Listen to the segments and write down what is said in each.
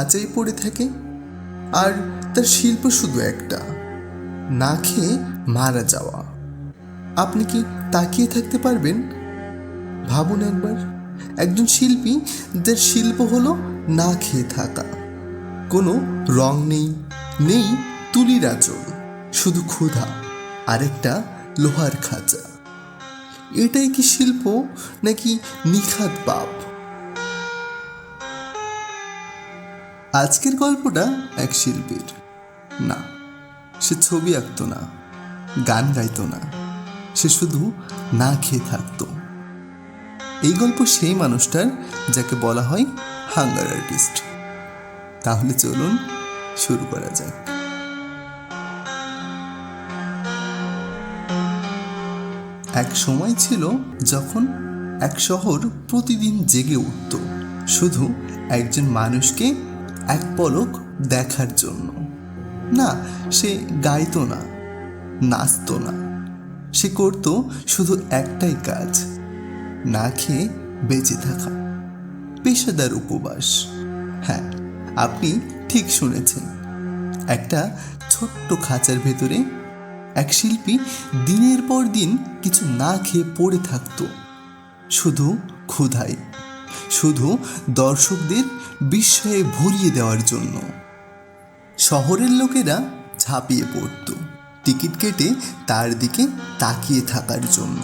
খাঁচাই পড়ে থাকে। আর তার শিল্প শুধু একটা, না খেয়ে মারা যাওয়া। আপনি কি তাকিয়ে থাকতে পারবেন? ভাবুন একবার। একজন শিল্পী যার শিল্প হলো না খেয়ে থাকা। কোনো রং নেই নেই তুলির আঁচল, শুধু ক্ষুধা আরেকটা লোহার খাঁচা। এটাই কি শিল্প, নাকি নিখাত পাপ? আজকের গল্পটা এক শিল্পীর। না, সে ছবি আঁকতো না, গান গাইতো না, সে শুধু না খেয়ে থাকতো। এই গল্প সেই মানুষটার, যাকে বলা হয় হাঙ্গার আর্টিস্ট। তাহলে চলুন শুরু করা যাক। এক সময় ছিল যখন এক শহর প্রতিদিন জেগে উঠত, শুধু একজন মানুষকে এক পলক দেখার জন্য। না, সে গাইতো না, নাচতো না। সে করত শুধু একটাই কাজ, না খেয়ে বেঁচে থাকা। পেশাদার উপবাস। হ্যাঁ আপনি ঠিক শুনেছেন। একটা ছোট্ট খাঁচার ভেতরে এক শিল্পী দিনের পর দিন কিছু না খেয়ে পড়ে থাকতো। শুধু ক্ষুধায়। শুধু দর্শকদের বিস্ময়ে ভরিয়ে দেওয়ার জন্য। শহরের লোকেরা ঝাঁপিয়ে পড়ত। টিকিট কেটে তার দিকে তাকিয়ে থাকার জন্য।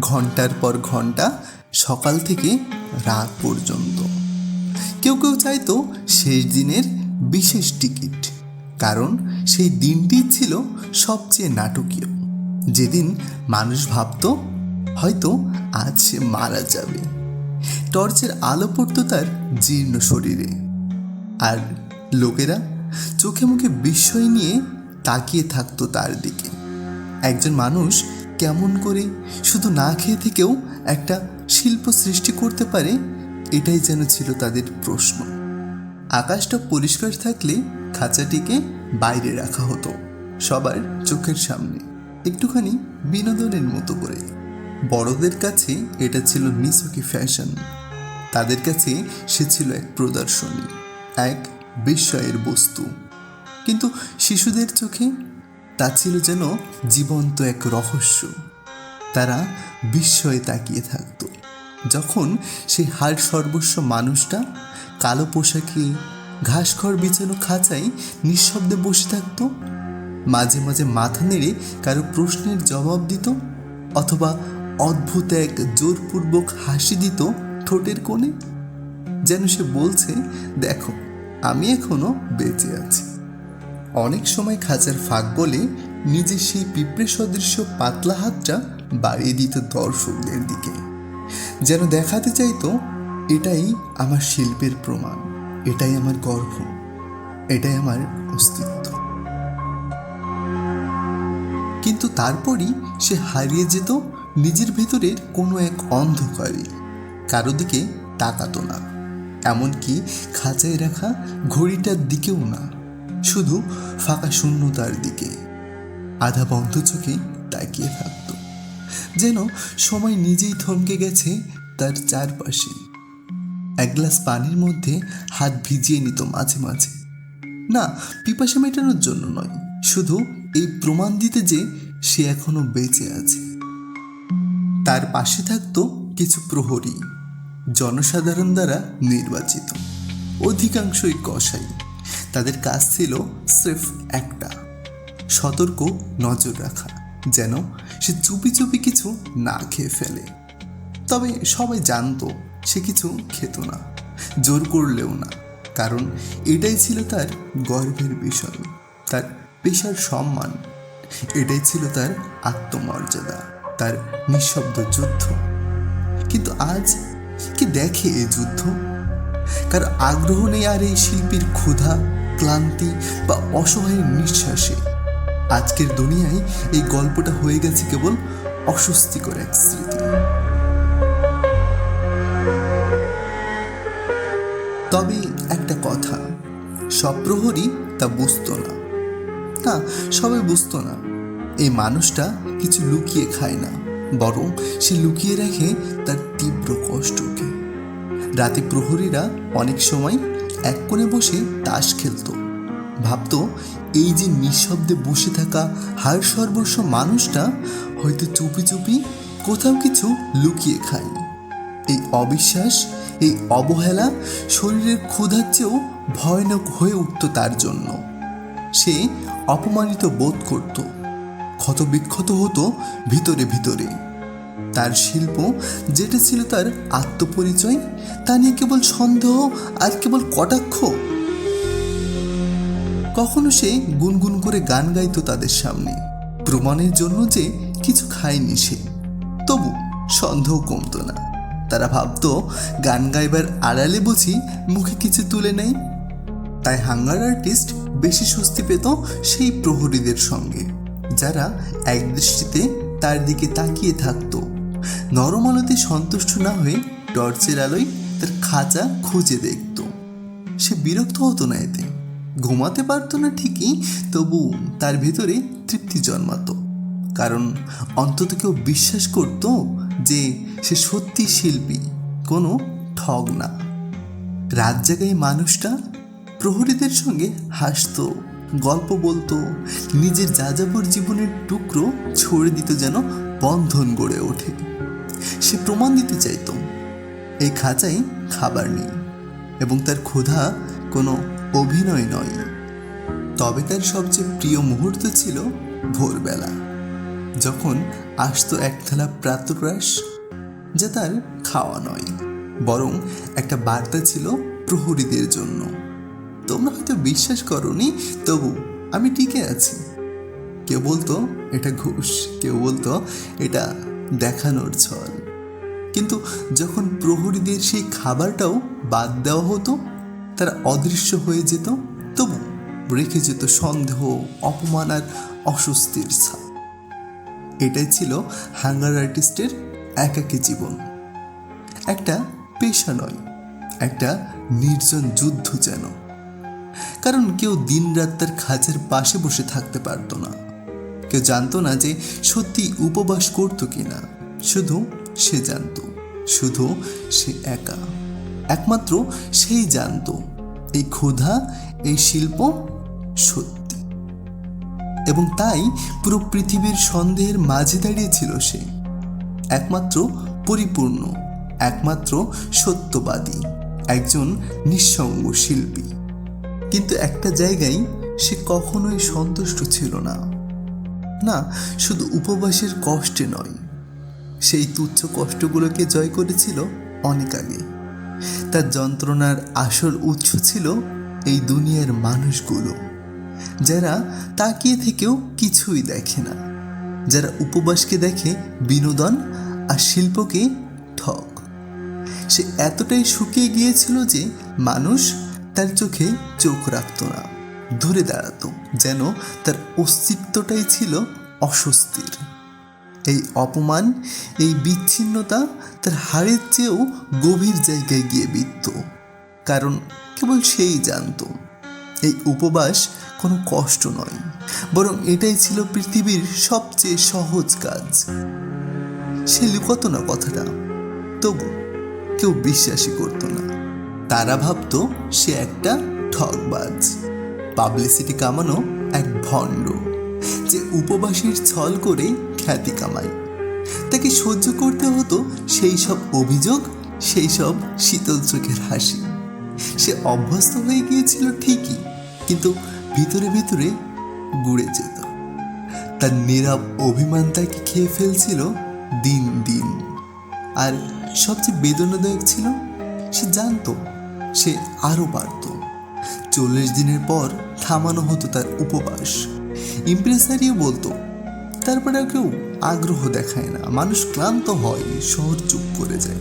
ঘণ্টার পর ঘণ্টা সকাল থেকে রাত পর্যন্ত। কেউ কেউ চাইতো শেষ দিনের বিশেষ টিকিট, কারণ সেই দিনটি ছিল সবচেয়ে নাটকীয়। যেদিন মানুষ ভাবতো, হয়তো আজ সে মারা যাবে। টর্চের আলো পড়তো তার জীর্ণ শরীরে। আর লোকেরা চোখে মুখে বিস্ময় নিয়ে তাকিয়ে থাকতো তার দিকে। একজন মানুষ কেমন করে শুধু না খেয়ে থেকেও একটা শিল্প সৃষ্টি করতে পারে, এটাই যেন ছিল তাদের প্রশ্ন। আকাশটা পরিষ্কার থাকলে খাঁচাটিকে বাইরে রাখা হতো সবার চোখের সামনে। একটুখানি বিনোদনের মতো করে। বড়দের কাছে এটা ছিল নিছকি ফ্যাশন। তাদের কাছে সে ছিল এক প্রদর্শনী, এক বিস্ময়ের বস্তু। কিন্তু শিশুদের চোখে তা ছিল যেন জীবন্ত এক রহস্য। তারা বিস্ময়ে তাকিয়ে থাকত। যখন সেই হাড় সর্বস্ব মানুষটা কালো পোশাকে ঘাসখড় বিছানো খাঁচায় নিঃশব্দে বসে থাকতো, মাঝে মাঝে মাথা নেড়ে কারও প্রশ্নের জবাব দিত অথবা অদ্ভুত এক জোরপূর্বক হাসি দিত ঠোঁটের কোণে। যেন সে বলছে, দেখো, আমি এখনও বেঁচে আছি। অনেক সময় খাঁচার ফাঁক বলে নিজের সেই পিঁপড়ে সদৃশ্য পাতলা হাতটা বাড়িয়ে দিত দর্শকদের দিকে। যেন দেখাতে চাইতো, এটাই আমার শিল্পের প্রমাণ, এটাই আমার গর্ব এটাই আমার অস্তিত্ব। কিন্তু তারপরই সে হারিয়ে যেত নিজের ভেতরের কোনো এক অন্ধকারে কারও দিকে তাকাতো না। এমনকি খাঁচায় রাখা ঘড়িটার দিকেও না, শুধু ফাঁকা শূন্যতার দিকে। আধা বন্ধ চোখে তাকিয়ে থাকতো, যেন সময় নিজেই থমকে গেছে তার চারপাশে। এক গ্লাস পানির মধ্যে হাত ভিজিয়ে নিত মাঝে মাঝে। না, পিপাসা মেটানোর জন্য নয়, শুধু এই প্রমাণ দিতে যে সে এখনও বেঁচে আছে। তার পাশে থাকতো কিছু প্রহরী, জনসাধারণ দ্বারা নির্বাচিত। অধিকাংশই কসাই। তাদের কাজ ছিল স্রেফ একটা, সতর্ক নজর রাখা, যেন সে চুপি চুপি কিছু না খেয়ে ফেলে। তবে সবাই জানতো, সে কিছু খেত না, জোর করলেও না। কারণ এটাই ছিল তার গর্বের বিষয়, তার পেশার সম্মান। এটাই ছিল তার আত্মমর্যাদা। তার নিঃশব্দ যুদ্ধ। কিন্তু আজ কি দেখে এই যুদ্ধ? কার আগ্রহ নেই আর এই শিল্পীর ক্ষুধা, ক্লান্তি বা অসহায়ের নিঃশ্বাসে। আজকের দুনিয়ায় এই গল্পটা হয়ে গেছে কেবল অস্বস্তিকর এক স্মৃতি। তবে একটা কথা, সব তা বুঝতো না। না, সবাই বুঝতো না। এই মানুষটা কিছু লুকিয়ে খায় না, বরং সে লুকিয়ে রাখে তার তীব্র কষ্টকে। রাতে প্রহরীরা অনেক সময় এক কোণে বসে তাস খেলতো। ভাবতো, এই যে নিঃশব্দে বসে থাকা হার সর্বস্ব মানুষটা হয়তো চুপি চুপি কোথাও কিছু লুকিয়ে খায়। এই অবিশ্বাস, এই অবহেলা শরীরের ক্ষুধার চেয়েও ভয়ানক হয়ে উঠত তার জন্য। সে অপমানিত বোধ করত। ক্ষতবিক্ষত হতো ভিতরে ভিতরে। তার শিল্প যেটা ছিল তার আত্মপরিচয়, তা নিয়ে কেবল সন্দেহ আর কেবল কটাক্ষ? কখনো সে গুনগুন করে গান গাইতো তাদের সামনে, প্রমাণের জন্য যে কিছু খায়নি সে। তবু সন্দেহ কমতো না। তারা ভাবতো, গান গাইবার আড়ালে বুঝি মুখে কিছু তুলে নেয়। তাই হাঙ্গার আর্টিস্ট বেশি স্বস্তি পেত সেই প্রহরীদের সঙ্গে। যারা একদৃষ্টিতে তার দিকে তাকিয়ে থাকতো। নরম আলোতে সন্তুষ্ট না হয়ে টর্চের আলোয় তার খাঁচা খুঁজে দেখত। সে বিরক্ত হতো না এতে। ঘুমাতে পারতো না ঠিকই, তবু তার ভেতরে তৃপ্তি জন্মাতো। কারণ অন্তত কেউ বিশ্বাস করত যে সে সত্যি শিল্পী, কোনো ঠগ না। রাত জাগায় মানুষটা প্রহরীদের সঙ্গে হাসতো। গল্প বলতো, নিজের যাযাবর জীবনের টুকরো ছড়ে দিত যেন বন্ধন গড়ে ওঠে। সে প্রমাণ দিতে চাইতো, এই খাঁচাই খাবার নেই এবং তার ক্ষুধা কোনো অভিনয় নয়। তবে তার সবচেয়ে প্রিয় মুহূর্ত ছিল ভোরবেলা, যখন আসতো এক থালা প্রাতরাস যা তার খাওয়া নয়, বরং একটা বার্তা ছিল প্রহরীদের জন্য। তোমরা হয়তো বিশ্বাস করনি, তবু আমি টিকে আছি। কেউ বলতো, এটা ঘুষ। কেউ বলতো, এটা দেখানোর ছল কিন্তু যখন প্রহরীদের সেই খাবারটাও বাদ দেওয়া হতো, তারা অদৃশ্য হয়ে যেত, তবু রেখে যেত সন্দেহ, অপমান আর অস্বস্তির ছাপ। এটাই ছিল হাঙ্গার আর্টিস্টের একাকী জীবন। একটা পেশা নয়, একটা নির্জন যুদ্ধ যেন। কারণ কেউ দিনরাত তার খাঁচার পাশে বসে থাকতে পারতো না। কেউ জানতো না যে সত্যি উপবাস করতো কিনা। শুধু সে জানতো। শুধু সে একা। একমাত্র সেই জানতো, এই ক্ষুধা, এই শিল্প সত্যি। এবং তাই পুরো পৃথিবীর সন্দেহের মাঝে দাঁড়িয়েছিল সে। একমাত্র পরিপূর্ণ, একমাত্র সত্যবাদী, একজন নিঃসঙ্গ শিল্পী। কিন্তু একটা জায়গায় সে কখনোই সন্তুষ্ট ছিল না। না, শুধু উপবাসের কষ্টে নয়। সেই তুচ্ছ কষ্টগুলোকে জয় করেছিল অনেক আগে। তার যন্ত্রণার আসল উৎস ছিল এই দুনিয়ার মানুষগুলো, যারা তাকিয়ে থেকেও কিছুই দেখে না। যারা উপবাসকে দেখে বিনোদন আর শিল্পকে ঠক সে এতটাই শুকিয়ে গিয়েছিল যে মানুষ তার চোখে চোখ রাখত না, দূরে দাঁড়াত, যেন তার অস্তিত্বটাই ছিল অস্বস্তির। এই অপমান, এই বিচ্ছিন্নতা তার হাড়ের চেয়েও গভীর জায়গায় গিয়ে বিত্ত কারণ কেবল সেই জানতো। এই উপবাস কোনো কষ্ট নয়, বরং এটাই ছিল পৃথিবীর সবচেয়ে সহজ কাজ। সে লুকতো না কথাটা, তবু কেউ বিশ্বাসই করতো না। তারা ভাবতো সে একটা ঠকবাজ। পাবলিসিটি কামানো এক ভণ্ড, যে উপবাসীর ছল করে খ্যাতি কামায়। তাকে সহ্য করতে হতো সেই সব অভিযোগ, সেই সব শীতল চোখের হাসি। সে অভ্যস্ত হয়ে গিয়েছিল ঠিকই, কিন্তু ভিতরে ভিতরে গুড়ে যেত। তার নীরব অভিমান তাকে খেয়ে ফেলছিল দিন দিন। আর সবচেয়ে বেদনাদায়ক ছিল, সে জানতো সে আরও পারত চল্লিশ দিনের পর থামানো হতো তার উপবাস। ইমপ্রেসারিও বলতো তারপরেও কেউ আগ্রহ দেখায় না, মানুষ ক্লান্ত হয়, শহর চুপ করে যায়।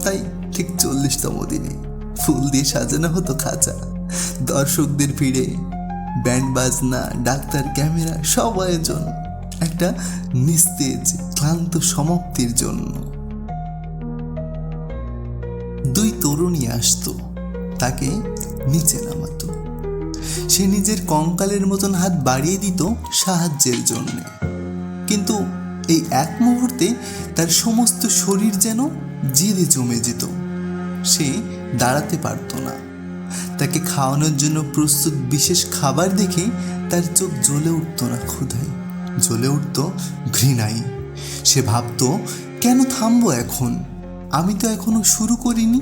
তাই ঠিক চল্লিশতম দিনে ফুল দিয়ে সাজানো হতো খাঁচা। দর্শকদের ভিড়ে ব্যান্ড বাজনা, ডাক্তার ক্যামেরা, সব আয়োজন। একটা নিস্তেজ, ক্লান্ত সমাপ্তির জন্য। দুই তরুণী আসতো। তাকে নিচে নামাতো। সে নিজের কঙ্কালের মতন হাত বাড়িয়ে দিত সাহায্যের জন্য। কিন্তু এই এক মুহূর্তে তার সমস্ত শরীর যেন জেলে জমে যেত। সে দাঁড়াতে পারত না। তাকে খাওয়ানোর জন্য প্রস্তুত বিশেষ খাবার দেখে তার চোখ জ্বলে উঠত না ক্ষুধায়। জ্বলে উঠত ঘৃণাই সে ভাবতো, কেন থামবো এখন? আমি তো এখনও শুরু করিনি।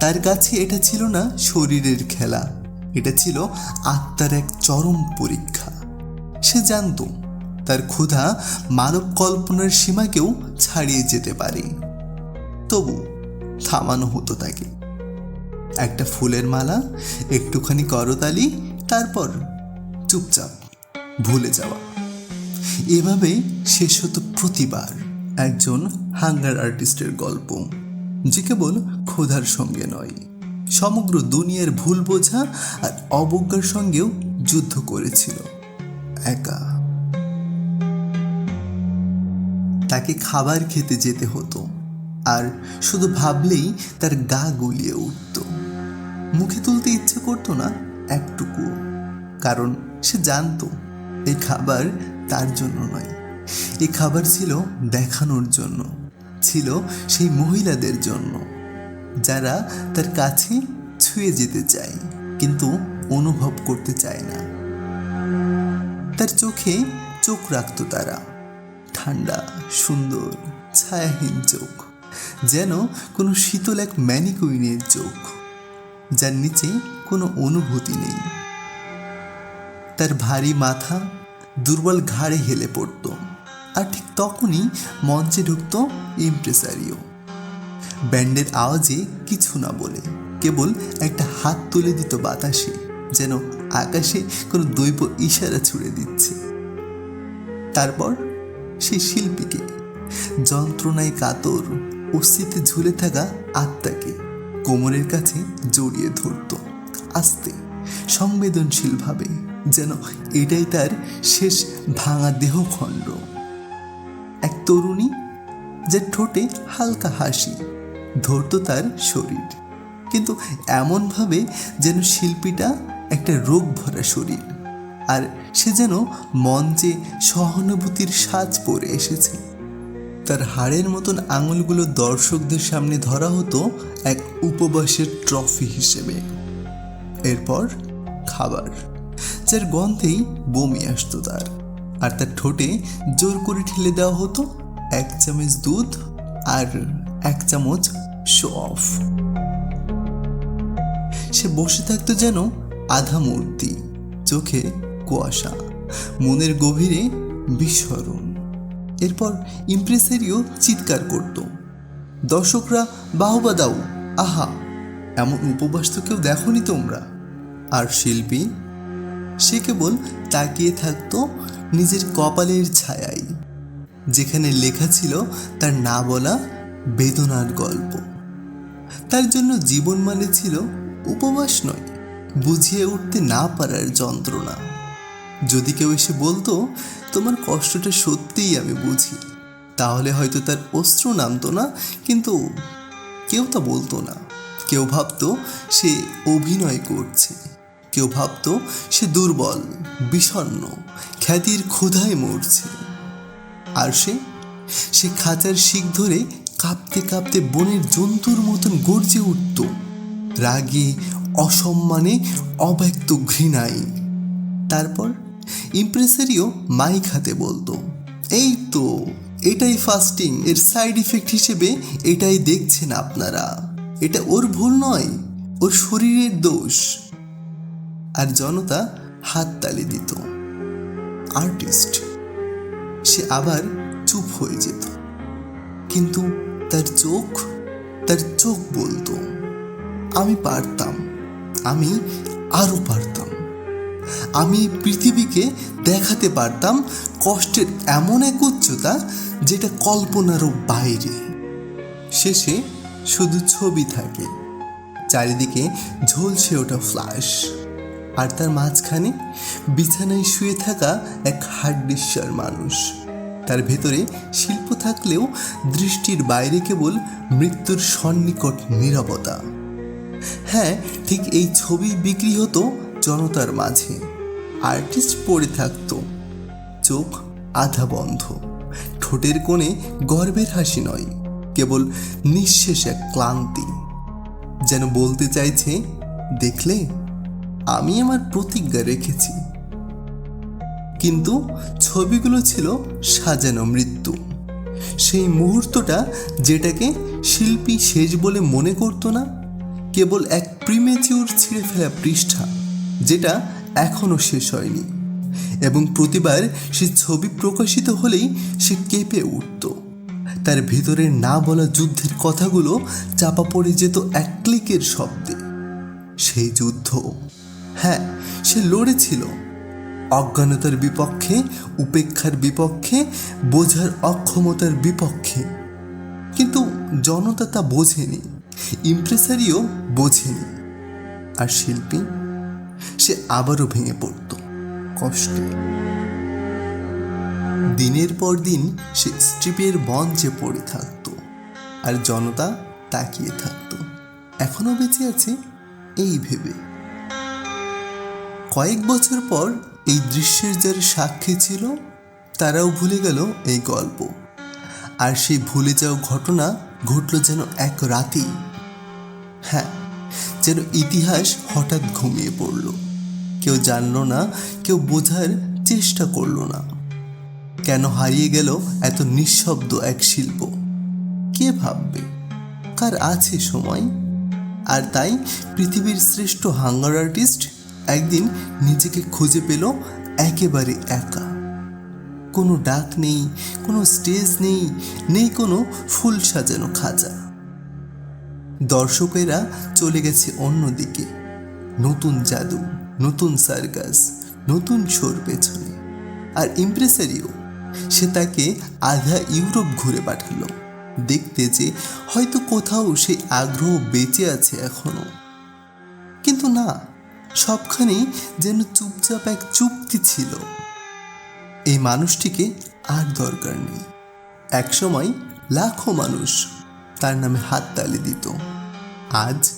তার কাছে এটা ছিল না শরীরের খেলা, এটা ছিল আত্মার এক চরম পরীক্ষা। সে জানতো তার ক্ষুধা মানব কল্পনার সীমাকেও ছাড়িয়ে যেতে পারে। তবু থামানো হতো তাকে। একটা ফুলের মালা, একটুখানি করতালি, তারপর চুপচাপ ভুলে যাওয়া। এভাবে শেষ হতো প্রতিবার একজন হাঙ্গার আর্টিস্টের গল্প। যে কেবল ক্ষুধার সঙ্গে নয়, সমগ্র দুনিয়ার ভুল বোঝা আর অবজ্ঞার সঙ্গেও যুদ্ধ করেছিল, একা। তাকে খাবার খেতে যেতে হতো আর শুধু ভাবলেই তার গা গুলিয়ে উঠত। মুখে তুলতে ইচ্ছে করতো না একটুকু কারণ সে জানতো এই খাবার তার জন্য নয় এই খাবার ছিল দেখানোর জন্য। ছিল সেই মহিলাদের জন্য, যারা তার কাছে ছুঁয়ে যেতে চায়, কিন্তু অনুভব করতে চায় না। তার চোখে চোখ রাখত তারা, ঠান্ডা, সুন্দর, ছায়াহীন চোখ, যেন কোনো শীতল এক ম্যানিকুইনের চোখ, যার নিচে কোনো অনুভূতি নেই। তার ভারী মাথা দুর্বল ঘাড়ে হেলে পড়তো। আর ঠিক তখনই মঞ্চে ঢুকতো ইমপ্রেসারিও। ব্যান্ডের আওয়াজে কিছু না বলে, কেবল একটা হাত তুলে দিত বাতাসে, যেন আকাশে কোনো দৈব ইশারা ছুড়ে দিচ্ছে। তারপর সেই শিল্পীকে, যন্ত্রণায় কাতর, অস্থিতে ঝুলে থাকা আত্মাকে কোমরের কাছে জড়িয়ে ধরত, আস্তে, সংবেদনশীলভাবে, যেন এটাই তার শেষ ভাঙা দেহখণ্ড। এক তরুণী যে ঠোঁটে হালকা হাসি, ধরত তার শরীর। কিন্তু এমনভাবে যেন শিল্পীটা একটা রোগ ভরা শরীর আর সে যেন মঞ্চে সহানুভূতির সাজ পরে এসেছে। তার হাড়ের মতন আঙুলগুলো দর্শকদের সামনে ধরা হতো এক উপবাসের ট্রফি হিসেবে। এরপর খাবার, যার গন্ধেই বমি আসতো তার। আর তার ঠোঁটে জোর করে ঠেলে দেওয়া হতো এক চামচ দুধ আর এক চামচ অফ সে বসে থাকতো যেন আধা মূর্তি, চোখে কুয়াশা, মনের গভীরে বিস্মরণ এরপর ইমপ্রেসারিও চিৎকার করত। দর্শকরা বাহবা দাও, আহা, এমন উপবাস তো কেউ দেখনি তোমরা। আর শিল্পী, সে কেবল তাকিয়ে থাকতো নিজের কপালের ছায়াই, যেখানে লেখা ছিল তার না বলা বেদনার গল্প। তার জন্য জীবন মানে ছিল উপবাস নয়, বুঝিয়ে উঠতে না পারার যন্ত্রণা। যদি কেউ এসে বলতো, তোমার কষ্টটা সত্যিই আমি বুঝি তাহলে হয়তো তার অস্ত্র নামতো না, কিন্তু কেউ তা বলতো না। কেউ ভাবতো সে অভিনয় করছে। কেউ ভাবতো সে দুর্বল, বিষণ্ণ, খ্যাতির ক্ষুধায় মরছে। আর সে? সে খাঁচার শিখ ধরে কাঁপতে কাঁপতে বনের জন্তুর মতন গর্জে উঠত। রাগে, অসম্মানে, অব্যক্ত ঘৃণায়। তারপর ইমপ্রেসারিও মাইক হাতে বলতো, এই তো, এটাই ফাস্টিং এর সাইড ইফেক্ট হিসেবে এটাই দেখছেন আপনারা। এটা ওর ভুল নয়, ওর শরীরের দোষ। আর জনতা হাততালি দিত। আর্টিস্ট সে আবার চুপ হয়ে যেত। কিন্তু তার চোখ তার চোখ বলতো, আমি পারতাম, আমি আরও পারতাম। আমি পৃথিবীকে দেখাতে পারতাম কষ্টের এমন এক উচ্চতা যেটা কল্পনারও বাইরে। শেষে শুধু ছবি থাকে, চারিদিকে ঝলসে ওঠা ফ্ল্যাশ আর তার মাঝখানে বিছানায় শুয়ে থাকা এক হাড্ডিস্বর মানুষ। তার ভেতরে শিল্প থাকলেও দৃষ্টির বাইরে কেবল মৃত্যুর সন্নিকট নীরবতা। হ্যাঁ ঠিক এই ছবি বিক্রি হতো জনতার মাঝে। আর্টিস্ট পড়ে থাকতো। চোখ আধা বন্ধ। ঠোঁটের কোণে গর্বের হাসি নয়, কেবল নিঃশেষ এক ক্লান্তি। যেন বলতে চাইছে, দেখলে? আমি আমার প্রতিজ্ঞা রেখেছি। কিন্তু ছবিগুলো ছিল সাজানো মৃত্যু। সেই মুহূর্তটা যেটাকে শিল্পী শেষ বলে মনে করতো না, কেবল এক প্রিমেচিউর ছিঁড়ে ফেলা পৃষ্ঠা, যেটা এখনও শেষ হয়নি এবং প্রতিবার সে ছবি প্রকাশিত হলেই সে কেঁপে উঠত। তার ভিতরের না বলা যুদ্ধের কথাগুলো চাপা পড়ে যেত এক ক্লিকের শব্দে। সেই যুদ্ধ হ্যাঁ সে লড়েছিল। অজ্ঞানতার বিপক্ষে, উপেক্ষার বিপক্ষে, বোঝার অক্ষমতার বিপক্ষে। কিন্তু জনতা তা বোঝেনি ইমপ্রেসারিও বোঝেনি। আর শিল্পী, সে আবারও ভেঙে পড়ত, কষ্টে। দিনের পর দিন সে স্ট্রিপের মঞ্চে পড়ে থাকতো, আর জনতা তাকিয়ে থাকতো। এখনও বেঁচে আছে, এই ভেবে। কয়েক বছর পর এই দৃশ্যের যারা সাক্ষী ছিল, তারাও ভুলে গেল এই গল্প। আর সেই ভুলে যাওয়া ঘটনা ঘটল যেন এক রাতেই হ্যাঁ যেন ইতিহাস হঠাৎ ঘুমিয়ে পড়ল। কেউ জানলো না, কেউ বোঝার চেষ্টা করল না। কেন হারিয়ে গেল এত নিঃশব্দ এক শিল্প? কে ভাববে? কার আছে সময়? আর তাই পৃথিবীর শ্রেষ্ঠ হাঙ্গার আর্টিস্ট একদিন নিজেকে খুঁজে পেল একেবারে একা। কোনো ডাক নেই, কোনো স্টেজ নেই নেই কোনো ফুল সাজানো খাঁচা দর্শকেরা চলে গেছে অন্যদিকে। নতুন জাদু, নতুন সার্কাস, নতুন শোর পেছনে। আর ইমপ্রেসারিও, সে তাকে আধা ইউরোপ ঘুরে পাঠালো। দেখতে যে হয়তো কোথাও সেই আগ্রহ বেঁচে আছে এখনও। কিন্তু না সবখানেই যেন চুপচাপ এক চুক্তি ছিল। এই মানুষটিকে আর দরকার নেই। একসময় লাখো মানুষ তার নামে হাত হাততালি দিত। আজ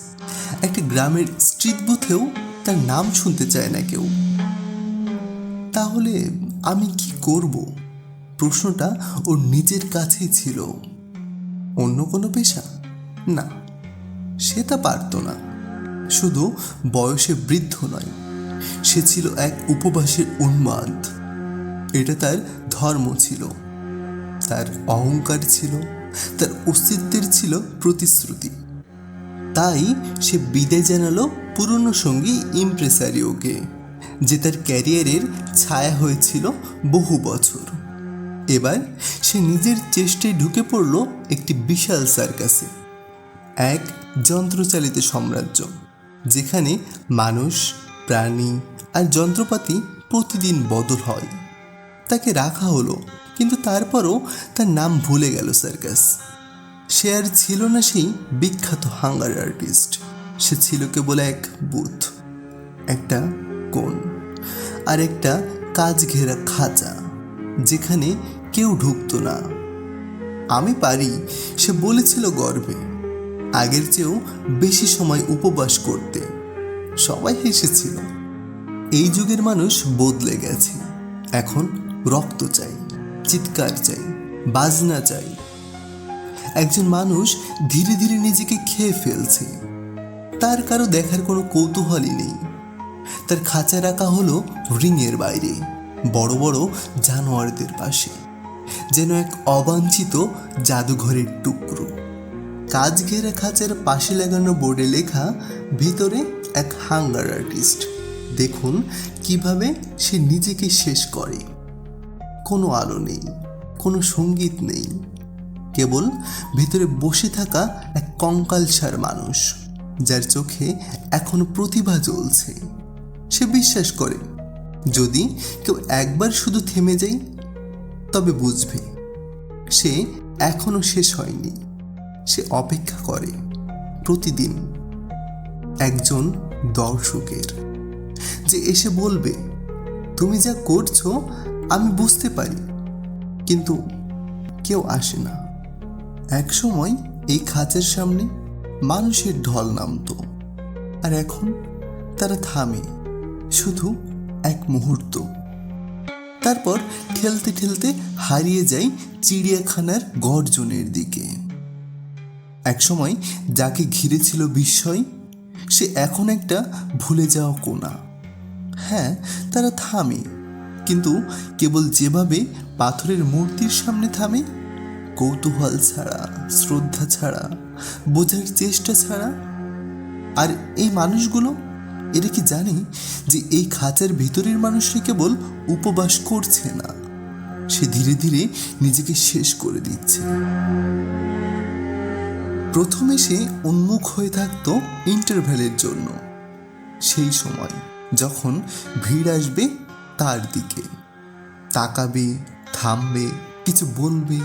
একটি গ্রামের স্ট্রিট বুথেও তার নাম শুনতে চায় না কেউ। তাহলে আমি কি করব? প্রশ্নটা ওর নিজের কাছেই ছিল। অন্য কোনো পেশা? না, সে তা পারত না। শুধু বয়সে বৃদ্ধ নয়, সে ছিল এক উপবাসের উন্মাদ। এটা তার ধর্ম ছিল, তার অহংকার ছিল, তার অস্তিত্বের ছিল প্রতিশ্রুতি। তাই সে বিদায় জানালো পুরনো সঙ্গী ইমপ্রেসারিওকে, যে তার ক্যারিয়ারের ছায়া হয়েছিল বহু বছর। এবার সে নিজের চেষ্টায় ঢুকে পড়ল একটি বিশাল সার্কাসে, এক যন্ত্রচালিত সাম্রাজ্য। যেখানে মানুষ, প্রাণী আর যন্ত্রপাতি প্রতিদিন বদল হয়। তাকে রাখা হলো, কিন্তু তারপরও তার নাম ভুলে গেল সার্কাস। সে আর ছিল না সেই বিখ্যাত হাঙ্গার আর্টিস্ট। সে ছিল কেবল এক বুথ একটা কোণ আর একটা কাজ ঘেরা খাঁচা, যেখানে কেউ ঢুকতো না। আমি পারি, সে বলেছিল গর্বে। আগের চেয়েও বেশি সময় উপবাস করতে। সবাই হেসেছিল, এই যুগের মানুষ বদলে গেছে। এখন রক্ত চাই, চিৎকার চাই, বাজনা চাই। একজন মানুষ ধীরে ধীরে নিজেকে খেয়ে ফেলছে। তার কারও দেখার কোনো কৌতূহলই নেই। তার খাঁচা রাখা হলো রিংয়ের বাইরে, বড় বড় জানোয়ারদের পাশে, যেন এক অবাঞ্ছিত জাদুঘরের টুকরো। কাজ ঘেরা খাঁচার পাশে লাগানো বোর্ডে লেখা, ভিতরে এক হাঙ্গার আর্টিস্ট। দেখুন কীভাবে সে নিজেকে শেষ করে। কোনো আলো নেই, কোনো সংগীত নেই। কেবল ভেতরে বসে থাকা এক কঙ্কালসার মানুষ, যার চোখে এখনও প্রতিভা জ্বলছে। সে বিশ্বাস করে, যদি কেউ একবার শুধু থেমে যায়, তবে বুঝবে, সে এখনও শেষ হয়নি। সে অপেক্ষা করে প্রতিদিন একজন দর্শকের, যে এসে বলবে, তুমি যা করছ, আমি বুঝতে পারি। কিন্তু কেউ আসে না। এক সময় এই খাঁচের সামনে মানুষের ঢল নামতো, আর এখন তারা থামে শুধু এক মুহূর্ত। তারপর ঠেলতে ঠেলতে হারিয়ে যায় চিড়িয়াখানার গর্জনের দিকে। একসময় যাকে ঘিরে ছিল বিস্ময়, সে এখন একটা ভুলে যাওয়া কোনা হ্যাঁ তারা থামে, কিন্তু কেবল যেভাবে পাথরের মূর্তির সামনে থামে, কৌতূহল ছাড়া, শ্রদ্ধা ছাড়া, বোঝার চেষ্টা ছাড়া। আর এই মানুষগুলো, এরা কি জানে যে এই খাঁচার ভিতরের মানুষটি কেবল উপবাস করছে না? সে ধীরে ধীরে নিজেকে শেষ করে দিচ্ছে। প্রথমে সে উন্মুখ হয়ে থাকতো ইন্টারভ্যালের জন্য। সেই সময় যখন ভিড় আসবে তার দিকে। তাকাবে, থামবে, কিছু বলবে।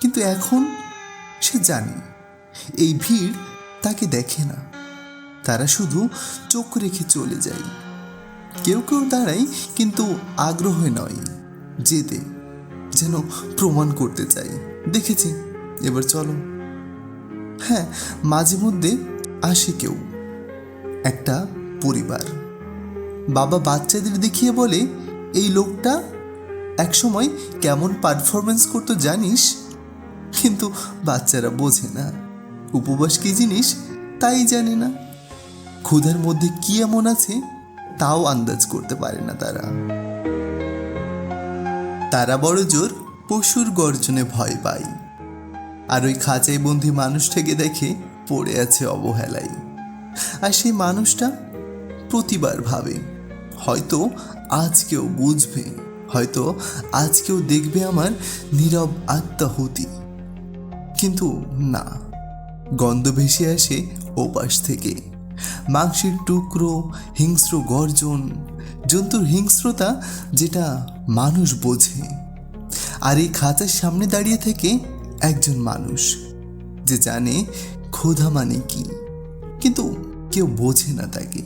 কিন্তু এখন সে জানে, এই ভিড় তাকে দেখে না। তারা শুধু চোখ রেখে চলে যায়। কেউ কেউ দাঁড়ায়, কিন্তু আগ্রহে নয় যেতে, যেন প্রমাণ করতে চাই দেখেছি, এবার চলো। হ্যাঁ মাঝে মধ্যে আসে কেউ। একটা পরিবার। বাবা বাচ্চাদের দেখিয়ে বলে, এই লোকটা একসময় কেমন পারফরমেন্স করতো জানিস? কিন্তু বাচ্চারা বোঝে না। উপবাস কি জিনিস? তাই জানে না। ক্ষুধার মধ্যে কি এমন আছে তাও আন্দাজ করতে পারে না তারা। তারা বড় জোর পশুর গর্জনে ভয় পায়। আর ওই খাঁচাই বন্দি মানুষটাকে দেখে পড়ে আছে অবহেলায় আর সেই মানুষটা প্রতিবার ভাবে, হয়তো আজ কেউ বুঝবে, হয়তো আজ কেউ দেখবে আমার নীরব আত্মাহুতি। কিন্তু না, গন্ধ ভেসে আসে ওপাশ থেকে। মাংসের টুকরো, হিংস্র গর্জন, জন্তুর হিংস্রতা যেটা মানুষ বোঝে। আর এই খাঁচার সামনে দাঁড়িয়ে থেকে একজন মানুষ যে জানে ক্ষুধা মানে কি, কিন্তু কেউ বোঝে না তাকে।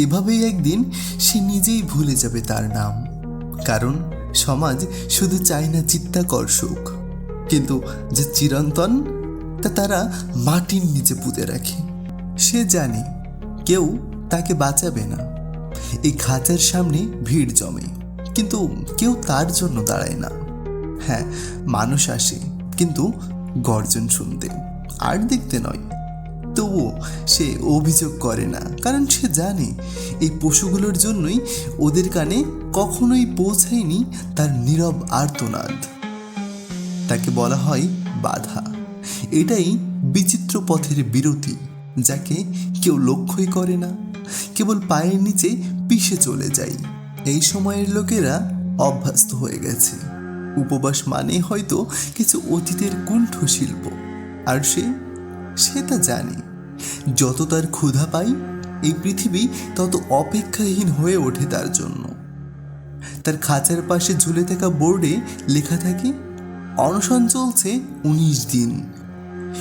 এভাবেই একদিন সে নিজেই ভুলে যাবে তার নাম। কারণ সমাজ শুধু চায় না চিত্তাকর্ষক কিন্তু যে চিরন্তন তা তারা মাটির নিচে পুঁতে রাখে। সে জানে কেউ তাকে বাঁচাবে না। এই খাঁচার সামনে ভিড় জমে, কিন্তু কেউ তার জন্য দাঁড়ায় না। হ্যাঁ মানুষ আসে কিন্তু গর্জন শুনতে। আর দেখতে নয়। তবুও সে অভিযোগ করে না, কারণ সে জানে, এই পশুগুলোর জন্যই ওদের কানে কখনোই পৌঁছায়নি তার নীরব আর্তনাদ। তাকে বলা হয় বাধা। এটাই বিচিত্র পথের বিরতি, যাকে কেউ লক্ষ্যই করে না। কেবল পায়ের নিচে পিষে চলে যায়। এই সময়ের লোকেরা অভ্যস্ত হয়ে গেছে। উপবাস মানে হয়তো কিছু অতীতের কুণ্ঠ শিল্প আর সে সে তা জানে। যত তার ক্ষুধা পাই, এই পৃথিবী তত অপেক্ষাহীন হয়ে ওঠে তার জন্য। তার খাঁচার পাশে ঝুলে থাকা বোর্ডে লেখা থাকে, অনশন চলছে উনিশ দিন।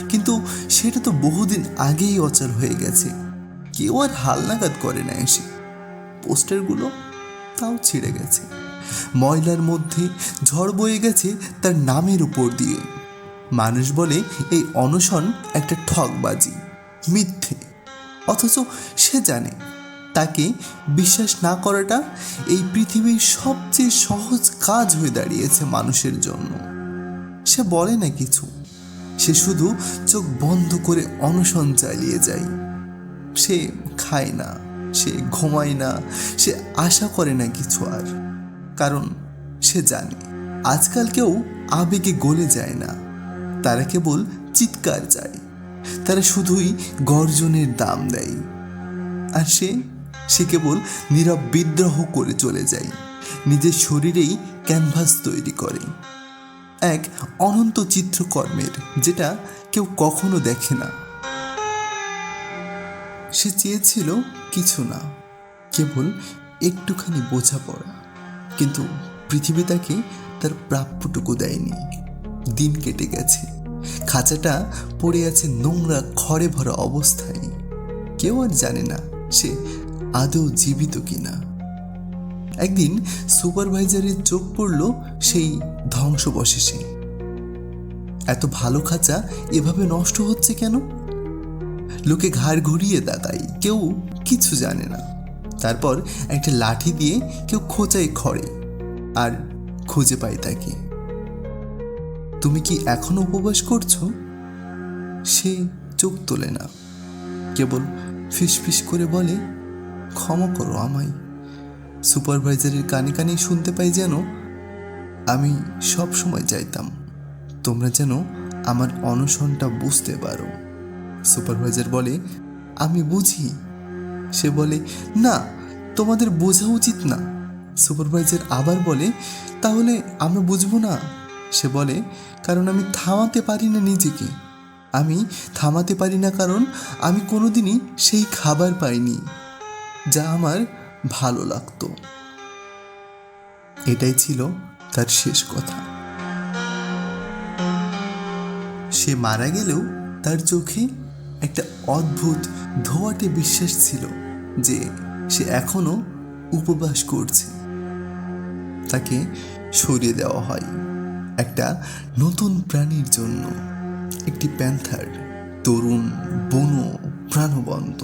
কিন্তু সেটা তো বহুদিন আগেই অচল হয়ে গেছে। কেউ আর হালনাগাদ করে না এসে। পোস্টারগুলো তাও ছিঁড়ে গেছে। ময়লার মধ্যে ঝড় বয়ে গেছে তার নামের উপর দিয়ে। মানুষ বলে এই অনশন একটা ঠকবাজি মিথ্যে। অথচ সে জানে, তাকে বিশ্বাস না করাটা এই পৃথিবীর সবচেয়ে সহজ কাজ হয়ে দাঁড়িয়েছে মানুষের জন্য। সে বলে না কিছু। সে শুধু চোখ বন্ধ করে অনশন চালিয়ে যায়। সে খায় না, সে ঘুমায় না, সে আশা করে না কিছু আর। কারণ সে জানে, আজকাল কেউ আবেগে গলে যায় না। তারা কেবল চিৎকার চায়। তারা শুধুই গর্জনের দাম দেয়। আর সে সে কেবল নীরব বিদ্রোহ করে চলে যায়। নিজের শরীরেই ক্যানভাস তৈরি করে। এক অনন্ত চিত্রকর্মের, যেটা কেউ কখনো দেখে না। সে চেয়েছিল কিছু না, কেবল একটুখানি বোঝাপড়া। কিন্তু পৃথিবী তাকে তার প্রাপ্যটুকু দেয়নি। দিন কেটে গেছে। খাঁচাটা পড়ে আছে নোংরা, খড়ে ভরা অবস্থায়। কেউ আর জানে না সে আদৌ জীবিত কিনা। একদিন সুপারভাইজারের চোখ পড়ল সেই ধ্বংসবশেষে। এত ভালো খাঁচা এভাবে নষ্ট হচ্ছে কেন? লোকে ঘাড় ঘুরিয়ে তাকায় কেউ কিছু জানে না। তারপর একটা লাঠি দিয়ে কেউ খোঁচায় খড়ে আর খুঁজে পায় তাকে। তুমি কি এখনও উপবাস করছ? সে চোখ তোলে না, কেবল ফিসফিস করে বলে, ক্ষমা করো আমায়। সুপারভাইজারের কানে কানে শুনতে পাই যেন, আমি সব সময় চাইতাম তোমরা যেন আমার অনশনটা বুঝতে পারো। সুপারভাইজার বলে, আমি বুঝি সে বলে, না, তোমাদের বোঝা উচিত না। সুপারভাইজার আবার বলে, তাহলে আমরা বুঝব না? সে বলে, কারণ আমি থামাতে পারি না নিজেকে। আমি থামাতে পারি না কারণ আমি কোনোদিনই সেই খাবার পাইনি, যা আমার ভালো লাগতো। এটাই ছিল তার শেষ কথা। সে মারা গেলেও তার চোখে একটা অদ্ভুত ধোয়াটে বিশ্বাস ছিল। যে সে এখনও উপবাস করছে। তাকে সরিয়ে দেওয়া হয় একটা নতুন প্রাণীর জন্য। একটি প্যান্থার, তরুণ, বনো, প্রাণবন্ত।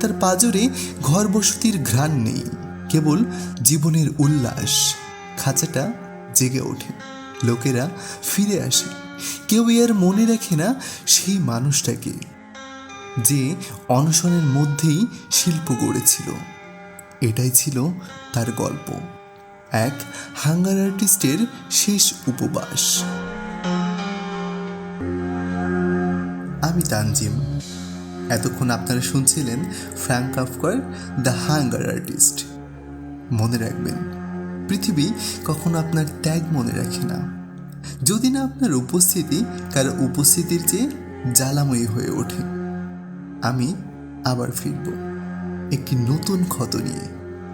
তার পাজরে ঘর বসতির ঘ্রাণ নেই, কেবল জীবনের উল্লাস, খাঁচাটা জেগে ওঠে। লোকেরা ফিরে আসে, কেউ আর মনে রাখে না সেই মানুষটাকে। যে অনশনের মধ্যেই শিল্প গড়েছিল। এটাই ছিল তার গল্প। এক হাঙ্গার আর্টিস্টের শেষ উপবাস। আমি তানজিম। এতক্ষণ আপনারা শুনছিলেন ফ্র্যাঙ্ক কাফকার, দ্য হাঙ্গার আর্টিস্ট। মনে রাখবেন, পৃথিবী কখনো আপনার ত্যাগ মনে রাখে না। যদি না আপনার উপস্থিতি কারও উপস্থিতির চেয়ে জ্বালাময়ী হয়ে ওঠে। আমি আবার ফিরব। একটি নতুন ক্ষত নিয়ে,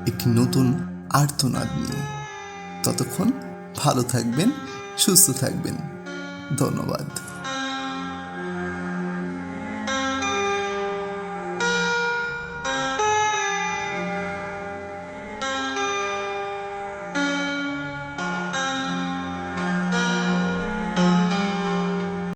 একটি নতুন আর্তনাদ নিয়ে। ততক্ষণ ভালো থাকবেন, সুস্থ থাকবেন। ধন্যবাদ।